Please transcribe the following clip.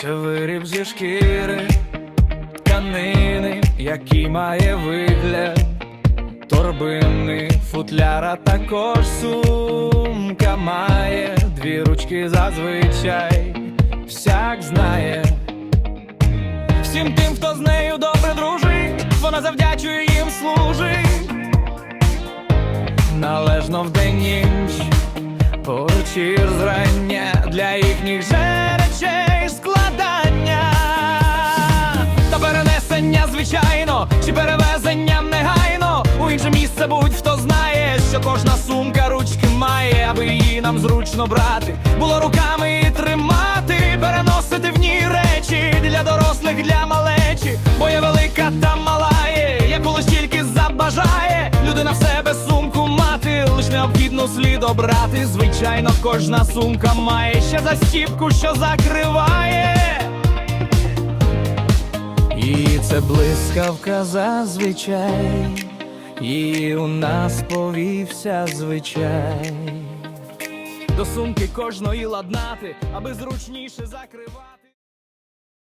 Це виріб зі шкіри, тканини, який має вигляд торбини, футляра також сумка має дві ручки зазвичай, всяк знає. Всім тим, хто з нею добре дружить, вона завдячує їм служить. Належно вдень і ніч, вечір зрання для їхніх же чи перевезенням негайно? У інше місце будь хто знає, що кожна сумка ручки має, аби її нам зручно брати, було руками і тримати, переносити в ній речі. Для дорослих, для малечі, бо є велика та мала є, яку лиш тільки забажає. Людина в себе сумку мати, лиш необхідно слід обрати. Звичайно, кожна сумка має ще застіпку, що закриває. Це блискавка зазвичай, і у нас повівся звичай. До сумки кожної ладнати, аби зручніше закривати.